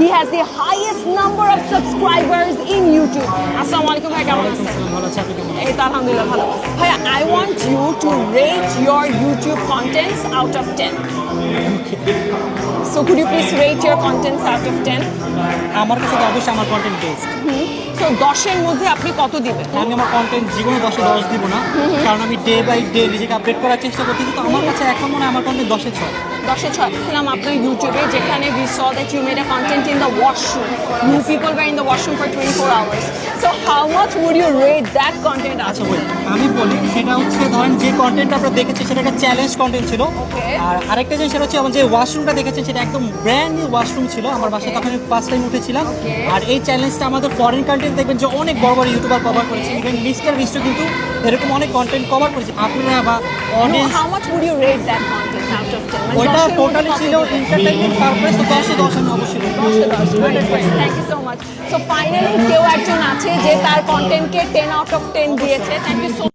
He has the highest number of subscribers in YouTube. Assalamu alaikum ভাই কেমন আছেন ভালো আছে আপনি কেমন এই তো আলহামদুলিল্লাহ ভালো ভাইয়া I want you to rate your YouTube contents out of ten So could you please rate your contents out of ten আমার কাছে তো অবশ্যই আমার কন্টেন্ট বেস্ট সো দশের মধ্যে আপনি কত দিবেন? আমি আমার কন্টেন্ট জীবনে দশে দশ দিব না কারণ আমি ডে বাই ডে নিজেকে আপডেট করার চেষ্টা করতেছি তো আমার কাছে এখন মনে আমার কন্টেন্ট দশে ছয়। দশে ছয়। ছিলাম আপনার ইউটিউবে যেখানে we saw that you made a content in the washroom. You people were in the washroom for 24 hours. so how much would you rate that content আচ্ছা as বলি আমি বলি সেটা হচ্ছে ধরেন যে কন্টেন্ট আমরা দেখেছি সেটা একটা চ্যালেঞ্জ কন্টেন্ট ছিল। আর আরেকটা জিনিস সেটা হচ্ছে আমার যে ওয়াশরুমটা দেখেছেন সেটা একদম ব্র্যান্ড নিউ ওয়াশরুম ছিল। আমার বাসায় তখন আমি ফার্স্ট টাইম উঠেছিলাম। আর এই চ্যালেঞ্জটা আমাদের ফরেন কন্টেন্ট দেখবেন যে অনেক বড় বড় ইউটিউবার কভার করেছে। ইভেন মিস্টার বিস্টও কিন্তু এরকম অনেক কন্টেন্ট কভার করেছে। আপনারা বা অডিয়েন্স out of 10 মানে ওইটা দশের মধ্যে টোটালি ছিল? এন্টারটেইনমেন্ট পারপাস তো আমি অবশ্যই thank you so much so finally কেউ একজন আছে যে তার কন্টেন্টকে টেন আউট অফ টেন দিয়েছে। Thank you so